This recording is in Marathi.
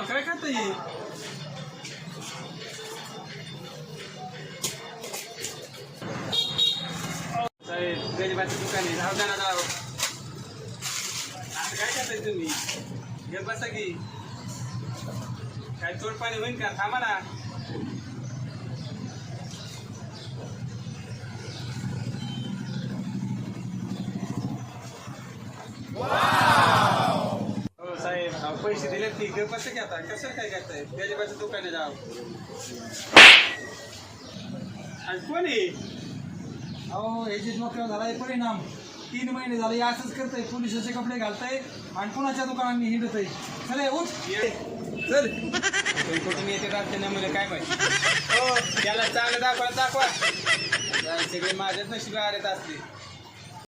अ, काय करता ये साहेब गरीबाचं दुकान आहे जाऊ द्या ना आता काय करताय तुम्ही घेत बसा की काय तोड पाणी होईन का थांबा ना हो साहेब अहो, पैसे दिलेत की घेत कसं काय करताय गरीबाचं दुकान आहे जाऊ आणि कोण? आहे अहो याची डोक्यावर झालाय परिणाम. तीन महिने झाले हे असंच करतंय. पोलिसाचे कपडे घालताय आणि कुणाच्या दुकानांनी हिंडतय? चले उठ. चल. तुम्ही कुठून येते रात्री नमुने काय माहिती? हो त्याला चांगलं दाखवा दाखवा. सगळे माझ्याच नशिबी आलेत असते